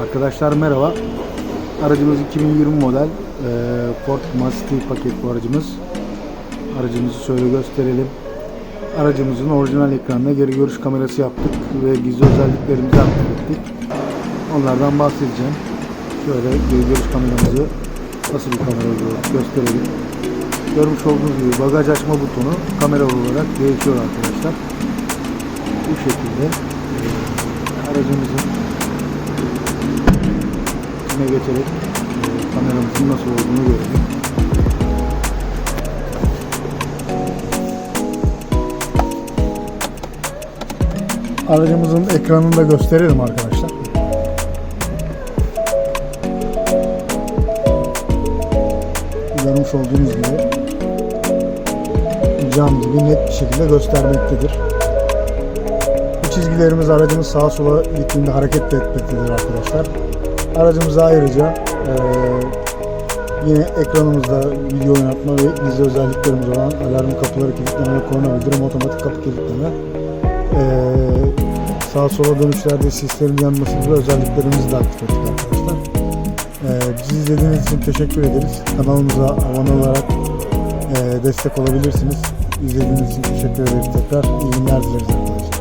Arkadaşlar merhaba. Aracımız 2020 model e, Ford Mustang paket bu aracımız. Aracımızı şöyle gösterelim. Aracımızın orijinal ekranına geri görüş kamerası yaptık ve gizli özelliklerimizi aktif. Onlardan bahsedeceğim. Şöyle geri görüş kameramızı nasıl bir kamera olduğunu gösterelim. Görmüş olduğunuz gibi bagaj açma butonu kamera olarak değişiyor arkadaşlar. Bu şekilde e, aracımızın içine geçerek e, kameramızın nasıl olduğunu görelim. Aracımızın ekranını da gösterelim arkadaşlar. Görmüş olduğunuz gibi cam gibi net bir şekilde göstermektedir. Bu çizgilerimiz aracımız sağa sola gittiğinde hareket de etmektedir arkadaşlar. Aracımıza ayrıca eee, yine ekranımızda video oynatma ve gizli özelliklerimiz olan alarm kapıları kilitleme ve korna bildirim, otomatik kapı kilitleme, eee sağa sola dönüşlerde sislerin yanması gibi özelliklerimizi de aktif ettik arkadaşlar. Eee bizi izlediğiniz için teşekkür ederiz. Kanalımıza abone olarak eee, destek olabilirsiniz. İzlediğiniz için teşekkür ederiz tekrar. İyi günler dileriz arkadaşlar.